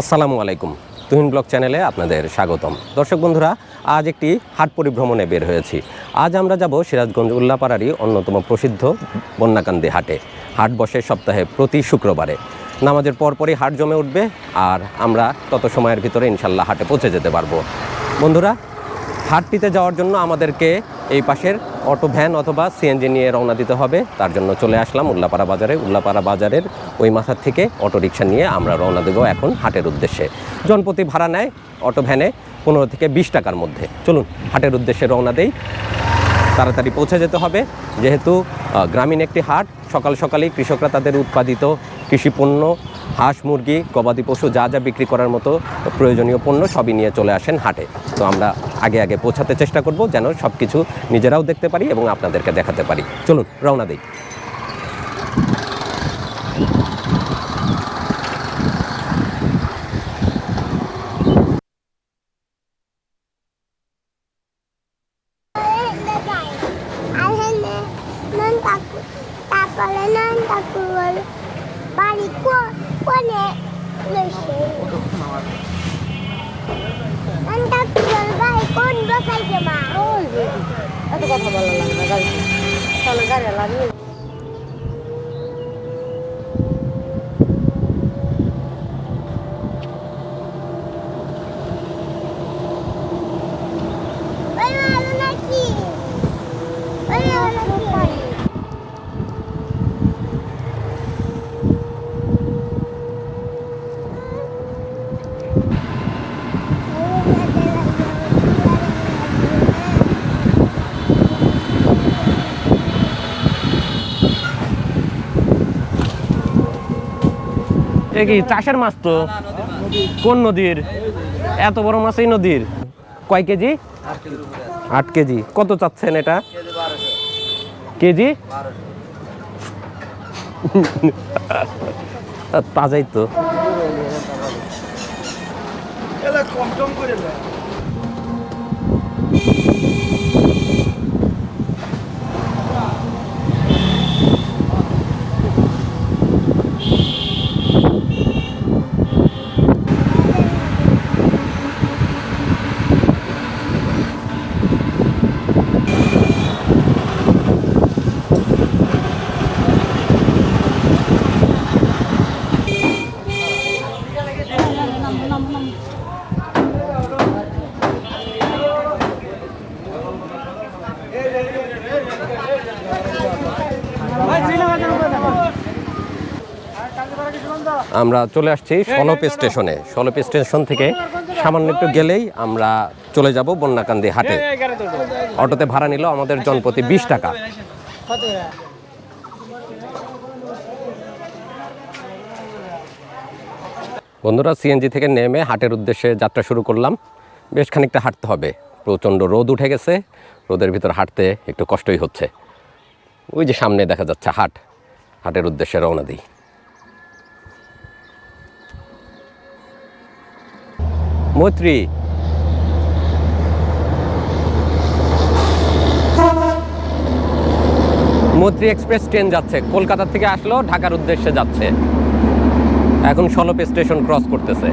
আসসালামু আলাইকুম। তুহিন ব্লক চ্যানেলে আপনাদের স্বাগতম। দর্শক বন্ধুরা, আজ একটি হাট পরিভ্রমণে বের হয়েছি। আজ আমরা যাব সিরাজগঞ্জ উল্লাপাড়ারই অন্যতম প্রসিদ্ধ বন্যাকান্দি হাটে। হাট বসে সপ্তাহে প্রতি শুক্রবারে। নামাজের পরপরই হাট জমে উঠবে আর আমরা তত সময়ের ভিতরে ইনশাল্লাহ হাটে পৌঁছে যেতে পারব। বন্ধুরা হাটটিতে যাওয়ার জন্য আমাদেরকে এই পাশের অটো ভ্যান অথবা সিএনজি নিয়ে রওনা দিতে হবে। তার জন্য চলে আসলাম উল্লাপাড়া বাজারে। উল্লাপাড়া বাজারের ওই মাথার থেকে অটো রিক্সা নিয়ে আমরা রওনা দেবো এখন হাটের উদ্দেশ্যে। জনপ্রতি ভাড়া নেয় অটো ভ্যানে পনেরো থেকে বিশ টাকার মধ্যে। চলুন হাটের উদ্দেশ্যে রওনা দেই। তাড়াতাড়ি পৌঁছে যেতে হবে। যেহেতু গ্রামীণ একটি হাট, সকাল সকালেই কৃষকরা তাদের উৎপাদিত কৃষি পণ্য, হাঁস, মুরগি, গবাদি পশু যা যা বিক্রি করার মতো প্রয়োজনীয় পণ্য সবই নিয়ে চলে আসেন হাটে। তো আমরা আগে আগে পৌঁছাতে চেষ্টা করব যেন সব কিছু নিজেরাও দেখতে পারি এবং আপনাদেরকে দেখাতে পারি। চলুন, রওনা দিই। তারপরে নান ঠাকুর বাড়ি কোনে নান ঠাকুর বাড়ি কোন বসাইছে মা ওই যে, এত কথা ভালো লাগে না গাড়ি তাহলে গাড়ি লাগিয়ে ওই ভালো নাকি ওই ভালো নাকি কি, চাষের মাছ তো? কোন নদীর? এত বড় মাছ এই নদীর? কয় কেজি? আট কেজি। কত চাচ্ছেন এটা? কেজি? তাজাই তো। আমরা চলে আসছি সলপ স্টেশনে। সলপ স্টেশন থেকে সামান্য একটু গেলেই আমরা চলে যাব বন্যাকান্দি হাটে। অটোতে ভাড়া নিল আমাদের জনপ্রতি বিশ টাকা। বন্ধুরা সিএনজি থেকে নেমে হাটের উদ্দেশ্যে যাত্রা শুরু করলাম। বেশ খানিকটা হাঁটতে হবে। প্রচণ্ড রোদ উঠে গেছে। রোদের ভিতর হাঁটতে একটু কষ্টই হচ্ছে। ওই যে সামনে দেখা যাচ্ছে হাট। হাটের উদ্দেশ্যে রওনা দিই। মৈত্রী। মৈত্রী এক্সপ্রেস ট্রেন যাচ্ছে, কলকাতা থেকে আসলো, ঢাকার উদ্দেশ্যে যাচ্ছে। এখন সলপ স্টেশন ক্রস করতেছে।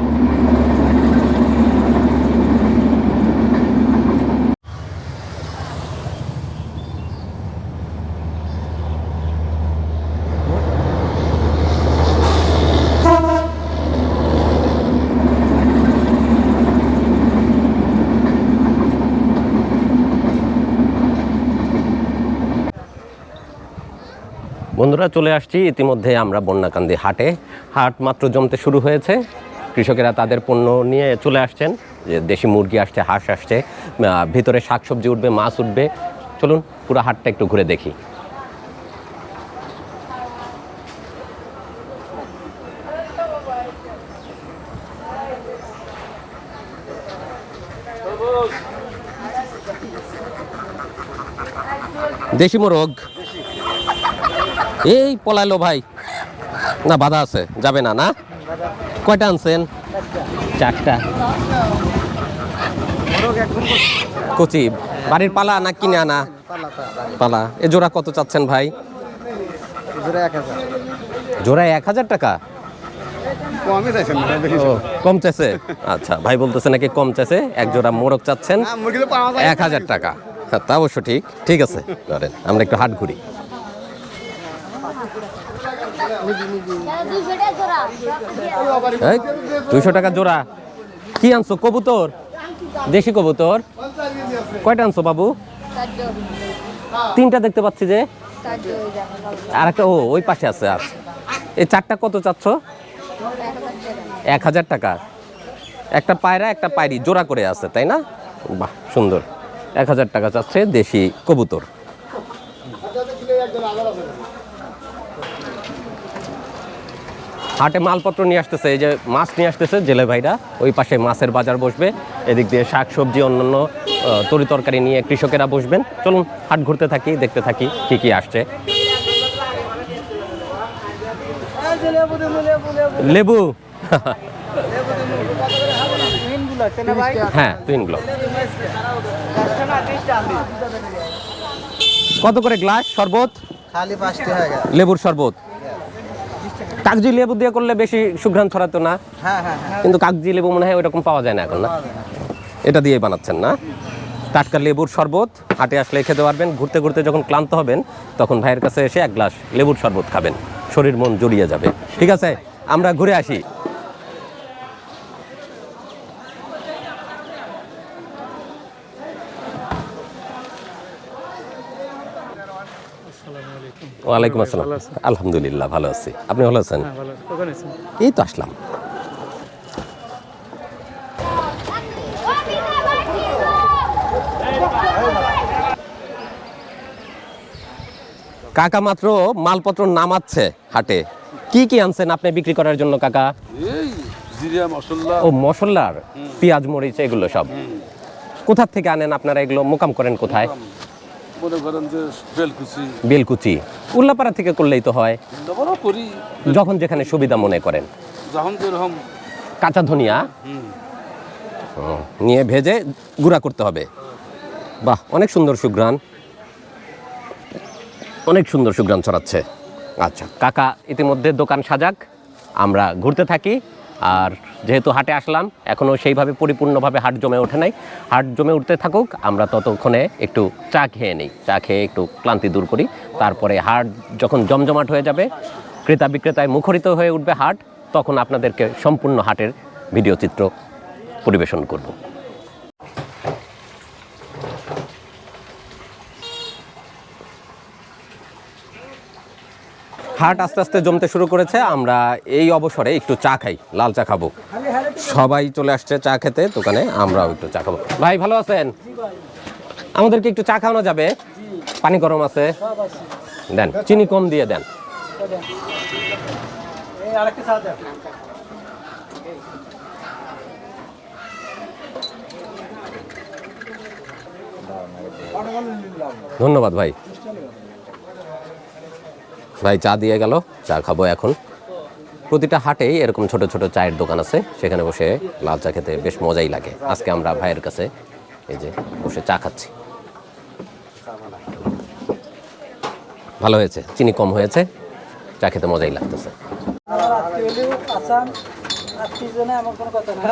বন্ধুরা, চলে আসছি ইতিমধ্যে আমরা বন্যাকান্দি হাটে। হাট মাত্র জমতে শুরু হয়েছে। কৃষকেরা তাদের পণ্য নিয়ে চলে আসছেন। যে দেশি মুরগি আসছে, হাঁস আসছে ভিতরে শাকসবজি উঠবে, মাছ উঠবে। চলুন পুরো হাটটা একটু ঘুরে দেখি। দেশি মোরগ। এই পলাইলো ভাই। না বাধা আছে যাবে না না? কয়টা আনছেন? চারটা। কচি বাড়ির পালা না কিনে আনা? পালা। এ জোড়া কত চাচ্ছেন ভাই? জোড়া এক হাজার টাকা? কম চাইছে? আচ্ছা ভাই বলতেছে নাকি কম চাইছে? এক জোড়া মোরগ চাচ্ছেন? এক হাজার টাকা। হ্যাঁ তা অবশ্য ঠিক। ঠিক আছে ধরেন আমরা একটু হাট ঘুরি। দুইশো টাকা জোড়া। কি আনছো? কবুতর? দেশি কবুতর? কয়টা আনছো বাবু? তিনটা দেখতে পাচ্ছি যে। আর একটা, ও, ওই পাশে আছে আর এই চারটা কত চাচ্ছ? এক হাজার টাকা। একটা পায়রা, একটা পায়রি, জোড়া করে আছে, তাই না? বাহ, সুন্দর। এক হাজার টাকা চাচ্ছে দেশি কবুতর। হাটে মালপত্র নিয়ে আসতেছে এই যে মাছ নিয়ে আসতেছে জেলে ভাইরা ওই পাশে মাছের বাজার বসবে এদিক দিয়ে শাক সবজি অন্যান্য তরি তরকারি নিয়ে কৃষকেরা বসবেন। চলুন হাট ঘুরতে থাকি দেখতে থাকি কি কি আসছে। লেবু। হ্যাঁ তিনগুলো। কত করে গ্লাস শরবত? লেবুর শরবত। কাগজি লেবু দিয়ে করলে বেশি সুঘ্রাণ ছড়াতো না। হ্যাঁ হ্যাঁ হ্যাঁ। কিন্তু কাগজি লেবু মনে হয় ওইরকম পাওয়া যায় না এখন না। এটা দিয়ে বানাচ্ছেন না। টাটকা লেবুর শরবত হাটে আসলে খেতে পারবেন। ঘুরতে ঘুরতে যখন ক্লান্ত হবেন তখন ভাইয়ের কাছে এসে এক গ্লাস লেবুর শরবত খাবেন। শরীর মন জড়িয়ে যাবে। ঠিক আছে আমরা ঘুরে আসি। ওয়ালাইকুম আসসালাম। আলহামদুলিল্লাহ ভালো আছি। আপনি ভালো আছেন? এই তো আসলাম। কাকা মাত্র মালপত্র নামাচ্ছে হাটে। কি কি আনছেন আপনি বিক্রি করার জন্য কাকা? এই জিরা মশলা। ও মশলার পেঁয়াজ মরিচ এগুলো সব। কোথা থেকে আনেন আপনারা এগুলো? মোকাম করেন কোথায়? মনে করেন যে বেলকুচি। বেলকুচি। উল্লাপাড়া থেকে করলেই তো হয়। করি। যখন যেখানে সুবিধা মনে করেন। যখন যেরকম কাঁচা ধনিয়া। নিয়ে ভেজে গুঁড়া করতে হবে। বাহ অনেক সুন্দর সুগ্রান অনেক সুন্দর সুগ্রান ছড়াচ্ছে। আচ্ছা কাকা ইতিমধ্যে দোকান সাজাক। আমরা ঘুরতে থাকি। আর যেহেতু হাটে আসলাম, এখনও সেইভাবে পরিপূর্ণভাবে হাট জমে ওঠে নাই। হাট জমে উঠতে থাকুক, আমরা ততক্ষণে একটু চা খেয়ে নিই। চা খেয়ে একটু ক্লান্তি দূর করি। তারপরে হাট যখন জমজমাট হয়ে যাবে, ক্রেতা বিক্রেতায় মুখরিত হয়ে উঠবে হাট, তখন আপনাদেরকে সম্পূর্ণ হাটের ভিডিও চিত্র পরিবেশন করব। হাট আস্তে আস্তে জমতে শুরু করেছে। আমরা এই অবসরে একটু চা খাই, লাল চা খাব। সবাই চলে আসছে চা খেতে, দোকানে আমরাও একটু চা খাব। ভাই, ভালো আছেন? আমাদেরকে একটু চা খাওয়ানো যাবে? পানি গরম আছে। দেন, চিনি কম দিয়ে দেন। ধন্যবাদ ভাই। ভাই চা দিয়ে গেল, চা খাব এখন। প্রতিটা হাটেই এরকম ছোট ছোট চায়ের দোকান আছে, সেখানে বসে লাল চা খেতে বেশ মজাই লাগে। আজকে আমরা ভাইয়ের কাছে এই যে বসে চা খাচ্ছি। ভালো হয়েছে, চিনি কম হয়েছে, চা খেতে মজাই লাগতেছে। আসাম আমার কোনো কথা নাই।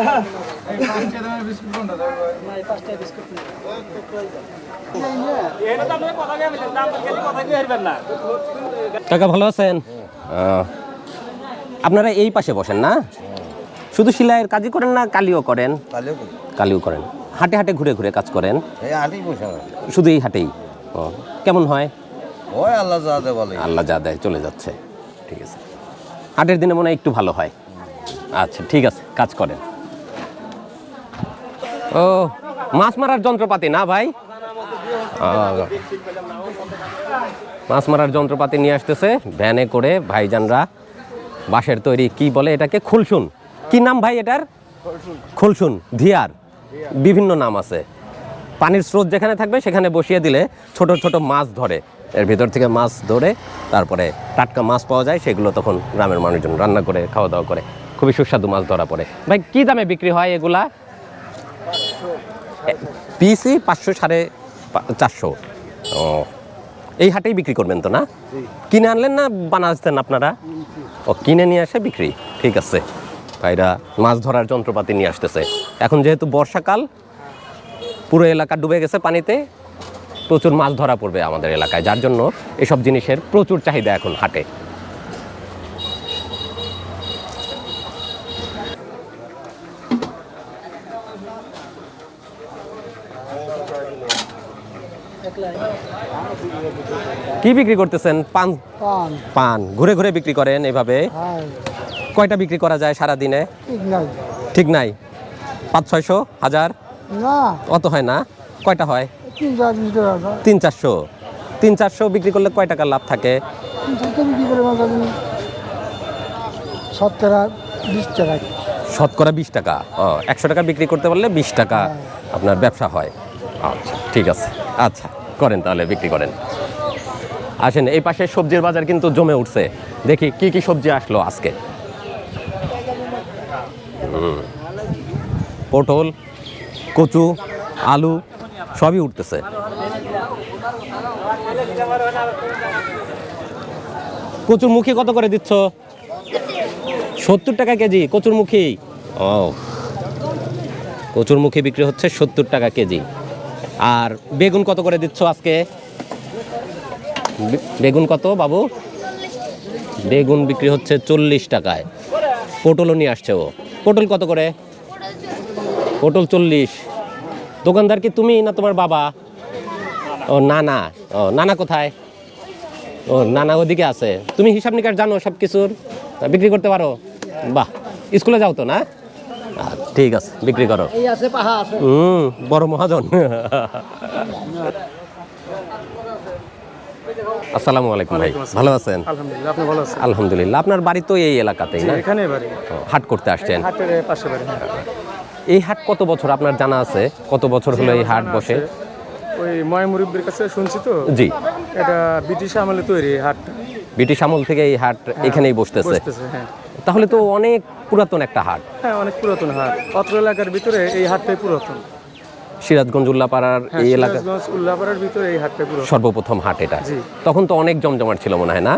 না, এই পাঁচটা বিস্কুট নেই। কাকা ভালো আছেন? আপনারা এই পাশে বসেন না? শুধু সেলাইয়ের কাজই করেন না কালিও করেন? কালিও করেন। হাটে হাটে ঘুরে ঘুরে কাজ করেন? এই আটই পয়সা হয়। শুধু এই হাটেই? ও, কেমন হয়? ওই আল্লাহ বলে। আল্লাহ যা দেয় চলে যাচ্ছে। ঠিক আছে। হাটের দিনে মনে হয় একটু ভালো হয়। আচ্ছা ঠিক আছে, কাজ করেন। ও, মাছ মারার যন্ত্রপাতি না ভাই? মাছ মারার যন্ত্রপাতি নিয়ে আসতেছে, ভ্যানে করে ভাইজানরা বাঁশের তৈরি, কি বলে এটাকে? খুলসুন। কি নাম ভাই এটার? খুলসুন, ধিয়ার। বিভিন্ন নাম আছে। পানির স্রোত যেখানে থাকবে, সেখানে বসিয়ে দিলে ছোট ছোট মাছ ধরে। এর ভিতর থেকে মাছ ধরে, তারপরে টাটকা মাছ পাওয়া যায়, সেগুলো তখন গ্রামের মানুষজন রান্না করে খাওয়া দাওয়া করে। খুবই সুস্বাদু মাছ ধরা পড়ে। ভাই কি দামে বিক্রি হয় এগুলা? পিসি পাঁচশো সাড়ে চারশো। ও। এই হাটেই বিক্রি করবেন তো না? কিনে আনলেন না বানাচ্ছেন আপনারা? ও কিনে নিয়ে আসে বিক্রি। ঠিক আছে। ভাইরা মাছ ধরার যন্ত্রপাতি নিয়ে আসতেছে। এখন যেহেতু বর্ষাকাল পুরো এলাকা ডুবে গেছে পানিতে প্রচুর মাছ ধরা পড়বে আমাদের এলাকায়। যার জন্য এসব জিনিসের প্রচুর চাহিদা এখন হাটে। কি বিক্রি করতেছেন? পান? পান। পান। ঘুরে ঘুরে বিক্রি করেন এভাবে? হ্যাঁ। কয়টা বিক্রি করা যায় সারা দিনে ঠিক নাই। পাঁচ ছয়শো? হাজার? অত হয় না? কয়টা হয়? তিন চারশো? তিন চারশো বিক্রি করলে কয় টাকার লাভ থাকে? তিন চারটে বিক্রি করে মাঝে সত্তরা বিশ টাকা। শতকরা বিশ টাকা। ও একশো টাকা বিক্রি করতে পারলে বিশ টাকা আপনার ব্যবসা হয়। আচ্ছা ঠিক আছে। আচ্ছা করেন তাহলে বিক্রি করেন। আসেন, এই পাশে সবজির বাজার কিন্তু জমে উঠছে। দেখি কি কি সবজি আসলো আজকে। পটল, কচু, আলু, সবই উঠতেছে। কচুর মুখী কত করে দিচ্ছ? সত্তর টাকা কেজি, কচুর কচুরমুখী ও কচুর কচুরমুখী বিক্রি হচ্ছে সত্তর টাকা কেজি। আর বেগুন কত করে দিচ্ছ আজকে? বেগুন কত বাবু? বেগুন বিক্রি হচ্ছে চল্লিশ টাকায়। পটলও নিয়ে আসছে ও। পটল কত করে? পটল চল্লিশ। দোকানদার কি তুমি না তোমার বাবা? ও নানা। ও নানা কোথায়? ও নানা ওদিকে আছে। তুমি হিসাব নিকাশ জানো সব কিছুর বিক্রি করতে পারো? বাহ স্কুলে যাও তো না? ঠিক আছে বিক্রি করো। হুম বড় মহাজন। আসসালামু আলাইকুম ভাই। ভালো আছেন? আলহামদুলিল্লাহ আপনি ভালো আছেন? আলহামদুলিল্লাহ। আপনার বাড়ি তো এই এলাকাতেই না? এখানে বাড়ি। হাট করতে আসছেন। হাটের পাশে বাড়ি হ্যাঁ। এই হাট কত বছর? আপনার জানা আছে? কত বছর হলো এই হাট বসে? ওই ময় মুরব্বীর কাছে শুনছি তো। জি। এটা ব্রিটিশ আমলে তৈরি হাটটা ব্রিটিশ আমল থেকে এই হাট এখানেই বসতেছে। বসতেছে হ্যাঁ। তাহলে তো অনেক পুরাতন একটা হাট। হ্যাঁ অনেক পুরাতন হাট। অত্র এলাকার ভিতরে এই হাটটাই পুরাতন। সিরাজগঞ্জ উল্লাপাড়ার হ্যাঁ এই এলাকা উল্লাপাড়ার ভিতরে এই হাটটাই পুরাতন সর্বপ্রথম হাট এটা। তখন তো অনেক জমজমাট ছিল মনে হয় না?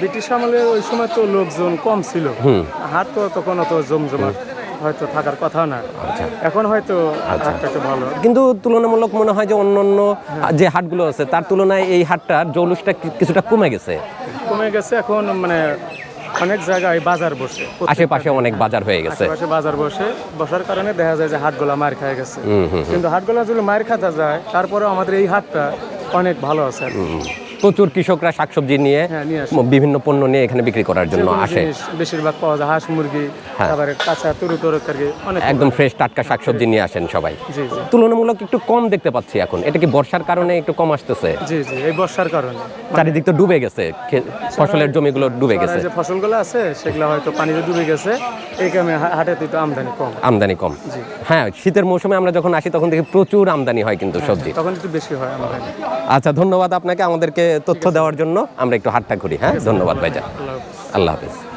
ব্রিটিশ আমলে ওই সময় তো লোকজন কম ছিল। হুম। হাট তো তখন অত জমজমাট হয়তো থাকার কথা না। আচ্ছা। এখন হয়তো হাটটা ভালো। কিন্তু তুলনামূলক মনে হয় যে অন্য অন্য যে হাটগুলো আছে তার তুলনায় এই হাটটার জৌলুসটা কিছুটা কমে গেছে? কমে গেছে এখন মানে অনেক জায়গায় বাজার বসে। আশেপাশে অনেক বাজার হয়ে গেছে। আশেপাশে বাজার বসে। বসার কারণে দেখা যায় যে হাটগুলা মার খায় গেছে। কিন্তু হাট কিন্তু হাটগুলা যদি মার খাতা যায় তারপরে আমাদের এই হাটটা অনেক ভালো আছে। প্রচুর কৃষকরা শাকসবজি নিয়ে হ্যাঁ বিভিন্ন পণ্য নিয়ে এখানে বিক্রি করার জন্য আসে। বেশিরভাগ পাওয়া যায় হাঁস মুরগি হ্যাঁ। তারপরে কাঁচা তরু তরকারি একদম ফ্রেশ টাটকা শাকসবজি নিয়ে আসেন সবাই। তুলনামূলক একটু কম দেখতে পাচ্ছি এখন। এটা কি বর্ষার কারণে একটু কম আসতেছে? জি জি এই বর্ষার কারণে। চারিদিক তো ডুবে গেছে ফসলের জমিগুলো ডুবে গেছে। যে ফসলগুলো আছে সেগুলো হয়তো পানিতে ডুবে গেছে। এই কারণে হাটে তো আমদানি কম। আমদানি কম। হ্যাঁ শীতের মৌসুমে আমরা যখন আসি তখন দেখি প্রচুর আমদানি হয় কিন্তু সবজি। তখন একটু বেশি হয় আমদানি। আচ্ছা ধন্যবাদ আপনাকে। আমাদেরকে তথ্য দেওয়ার জন্য আমরা একটু হাটটা করি হ্যাঁ? ধন্যবাদ ভাইজান। আল্লাহ হাফেজ।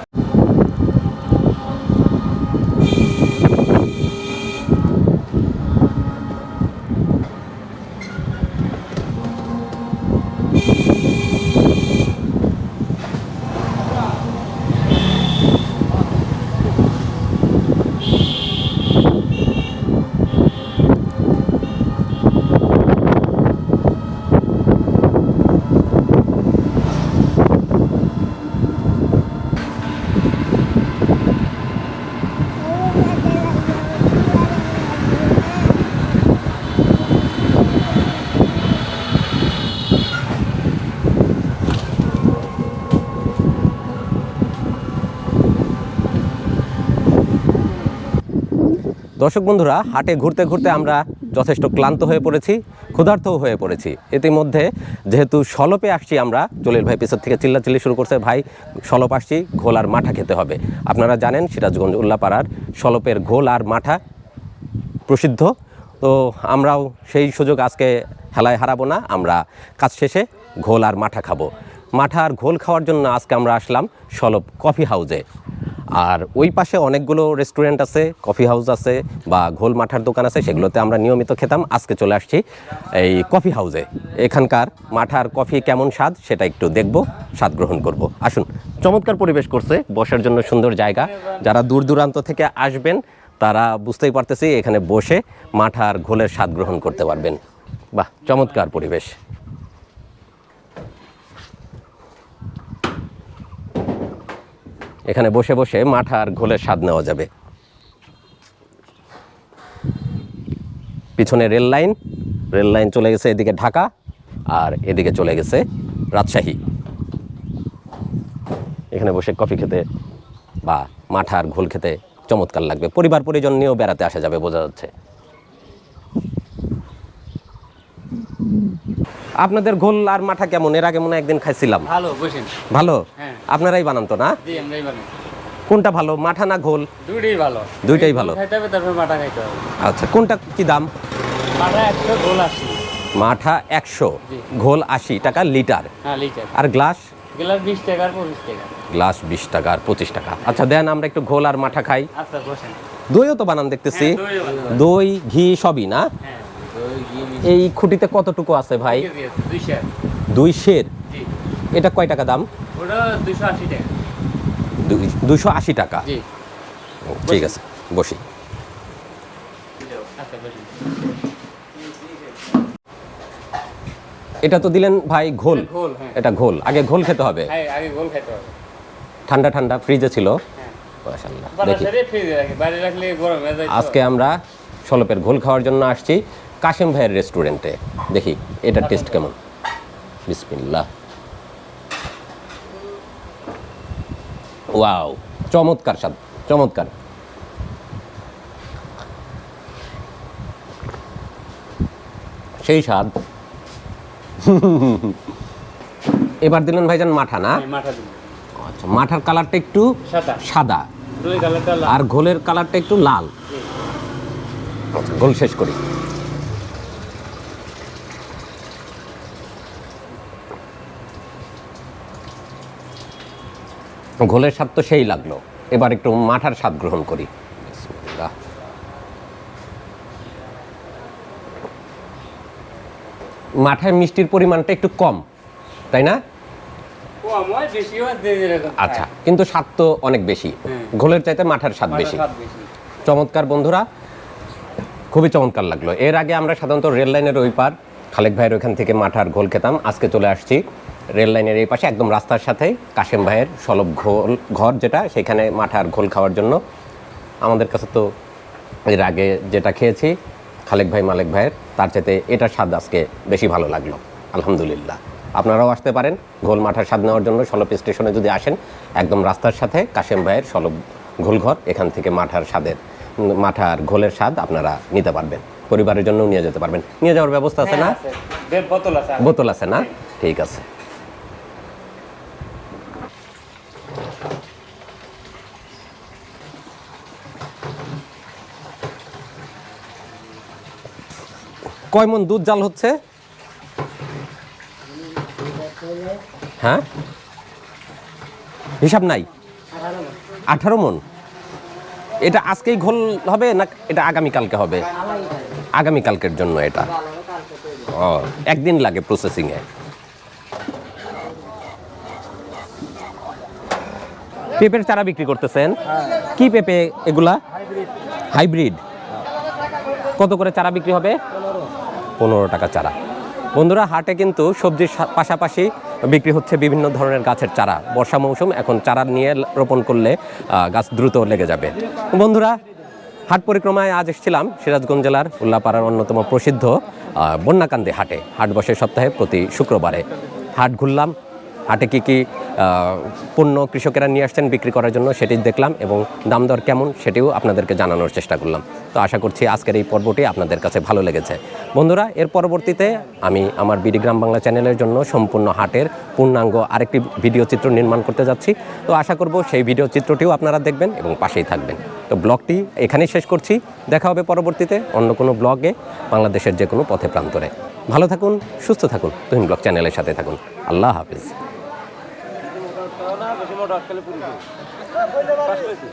দর্শক বন্ধুরা, হাটে ঘুরতে ঘুরতে আমরা যথেষ্ট ক্লান্ত হয়ে পড়েছি, ক্ষুধার্তও হয়ে পড়েছি। ইতিমধ্যে যেহেতু সলপে আসছি আমরা, জলিল ভাই পিছর থেকে চিল্লাচিল্লি শুরু করছে, ভাই, সলপ আসছি, ঘোল আর মাঠা খেতে হবে। আপনারা জানেন সিরাজগঞ্জ উল্লাপাড়ার সলপের ঘোল আর মাঠা প্রসিদ্ধ। তো আমরাও সেই সুযোগ আজকে হেলায় হারাবো না, আমরা কাজ শেষে ঘোল আর মাঠা খাব। মাঠা আর ঘোল খাওয়ার জন্য আজকে আমরা আসলাম সলপ কফি হাউজে আর ওই পাশে অনেকগুলো রেস্টুরেন্ট আছে কফি হাউস আছে বা ঘোল মাঠার দোকান আছে, সেগুলোতে আমরা নিয়মিত খেতাম। আজকে চলে আসছি এই কফি হাউসে এখানকার মাঠার কফি কেমন স্বাদ সেটা একটু দেখব, স্বাদ গ্রহণ করব। আসুন, চমৎকার পরিবেশ করছে, বসার জন্য সুন্দর জায়গা। যারা দূর দূরান্ত থেকে আসবেন, তারা বুঝতেই পারতেছি এখানে বসে মাঠার ঘোলের স্বাদ গ্রহণ করতে পারবেন। বাহ, চমৎকার পরিবেশ। এখানে বসে বসে মাঠার ঘোলের স্বাদ নেওয়া যাবে। পিছনে রেল লাইন রেল লাইন চলে গেছে এদিকে ঢাকা আর এদিকে চলে গেছে রাজশাহী। এখানে বসে কফি খেতে বা মাঠার ঘোল খেতে চমৎকার লাগবে। পরিবার পরিজন নিয়েও বেড়াতে আসা যাবে, বোঝা যাচ্ছে। আপনাদের ঘোল আর মাঠা কেমন? এর আগে মনে হয় একদিন খাইছিলাম। ভালো বসেন। ভালো? হ্যাঁ। আপনারাই বানান তো না? জি আমরাই বানাই। কোনটা ভালো মাঠা না ঘোল? দুইটাই ভালো। দুইটাই ভালো। খাইতে হবে তারপর খাইতে হবে। আচ্ছা কোনটা কি দাম? মাটা একশো গোল আসি মাঠা একশো জি। ঘোল আশি টাকা লিটার। হ্যাঁ লিটার। আর গ্লাস? গেলাস বিশ টাকা আর পঁচিশ টাকা। গ্লাস বিশ টাকা আর পঁচিশ টাকা। আচ্ছা দেন আমরা একটু ঘোল আর মাঠা খাই। আচ্ছা বসেন। দইও তো বানান দেখতেছি। হ্যাঁ। দই ঘি সবই না? হ্যাঁ। এই খুঁটিতে কতটুকু আছে ভাই? দুই শের এটা কয় টাকা দাম? দুশো আশি টাকা। ঠিক আছে বসি। এটা তো দিলেন ভাই ঘোল। এটা ঘোল, হ্যাঁ। এটা ঘোল। আগে ঘোল খেতে হবে? হ্যাঁ ঠান্ডা ঠান্ডা ফ্রিজে ছিল? হ্যাঁ। হয়ে। আজকে আমরা সলপের ঘোল খাওয়ার জন্য আসছি। কাশেম ভাইয়ের রেস্টুরেন্টে। দেখি এটার টেস্ট কেমন? বিসমিল্লাহ। ওয়াও চমৎকার স্বাদ চমৎকার। সেই স্বাদ। এবার দিলেন ভাইজান মাঠা না? হ্যাঁ, আচ্ছা মাঠার কালারটা একটু সাদা। আর ঘোলের কালারটা একটু লাল। জি। আচ্ছা গোল শেষ করি। ঘোলের স্বাদ তো সেই লাগল। এবার একটু মাঠার স্বাদ গ্রহণ করি। মাঠায় মিষ্টির পরিমাণটা একটু কম তাই না? হয় হয় আচ্ছা কিন্তু স্বাদ তো অনেক বেশি। ঘোলের চাইতে মাঠার স্বাদ খায়। বেশি। স্বাদ বেশি। চমৎকার বন্ধুরা খুবই চমৎকার লাগল। এর আগে আমরা সাধারণত রেল লাইনের ওই পার খালেক ভাইয়ের ওইখান থেকে মাঠার ঘোল খেতাম। আজকে চলে আসছি রেল লাইনের এই পাশে একদম রাস্তার সাথে কাশেম ভাইয়ের সলব ঘোল ঘর যেটা সেখানে মাঠার ঘোল খাওয়ার জন্য। আমাদের কাছে তো এর আগে যেটা খেয়েছি খালেক ভাই মালেক ভাইয়ের তার চাইতে এটার স্বাদ আজকে বেশি ভালো লাগল আলহামদুলিল্লাহ। আপনারাও আসতে পারেন ঘোল মাঠার স্বাদ নেওয়ার জন্য সলপ স্টেশনে যদি আসেন একদম রাস্তার সাথে কাশেম ভাইয়ের সলব ঘোলঘর এখান থেকে মাঠার স্বাদের মাঠার ঘোলের স্বাদ আপনারা নিতে পারবেন পরিবারের জন্য নিয়ে যেতে পারবেন। নিয়ে যাওয়ার ব্যবস্থা আছে না? হ্যাঁ, বোতল আছে না? ঠিক আছে। কয় মন দুধ জাল হচ্ছে? হ্যাঁ? হিসাব নাই? আঠারো মন। এটা আজকেই ঘোল হবে না এটা আগামীকালকে হবে? আগামীকালকের জন্য এটা? ও, একদিন লাগে প্রসেসিংয়ে পেঁপের চারা বিক্রি করতেছেন? কি পেঁপে এগুলা? হাইব্রিড কত করে চারা বিক্রি হবে? পনেরো টাকা চারা। বন্ধুরা, হাটে কিন্তু সবজির পাশাপাশি বিক্রি হচ্ছে বিভিন্ন ধরনের গাছের চারা। বর্ষা মৌসুম, এখন চারা নিয়ে রোপণ করলে গাছ দ্রুত লেগে যাবে। বন্ধুরা, হাট পরিক্রমায় আজ এসেছিলাম সিরাজগঞ্জ জেলার উল্লাপাড়ার অন্যতম প্রসিদ্ধ বন্যাকান্দি হাটে। হাট বসে সপ্তাহে প্রতি শুক্রবারে হাট ঘুরলাম। হাটে কী কী পণ্য কৃষকেরা নিয়ে আসছেন বিক্রি করার জন্য সেটি দেখলাম এবং দাম দর কেমন সেটিও আপনাদেরকে জানানোর চেষ্টা করলাম। তো আশা করছি আজকের এই পর্বটি আপনাদের কাছে ভালো লেগেছে। বন্ধুরা, এর পরবর্তীতে আমি আমার বিডি গ্রাম বাংলা চ্যানেলের জন্য সম্পূর্ণ হাটের পূর্ণাঙ্গ আরেকটি ভিডিও চিত্র নির্মাণ করতে যাচ্ছি। তো আশা করব সেই ভিডিও চিত্রটিও আপনারা দেখবেন এবং পাশেই থাকবেন। তো ব্লগটি এখানেই শেষ করছি। দেখা হবে পরবর্তীতে অন্য কোনো ব্লগে, বাংলাদেশের যে কোনো পথে প্রান্তরে। ভালো থাকুন, সুস্থ থাকুন। তুহিন ব্লগ চ্যানেলের সাথে থাকুন। আল্লাহ হাফিজ। ফার্স্ট হয়েছে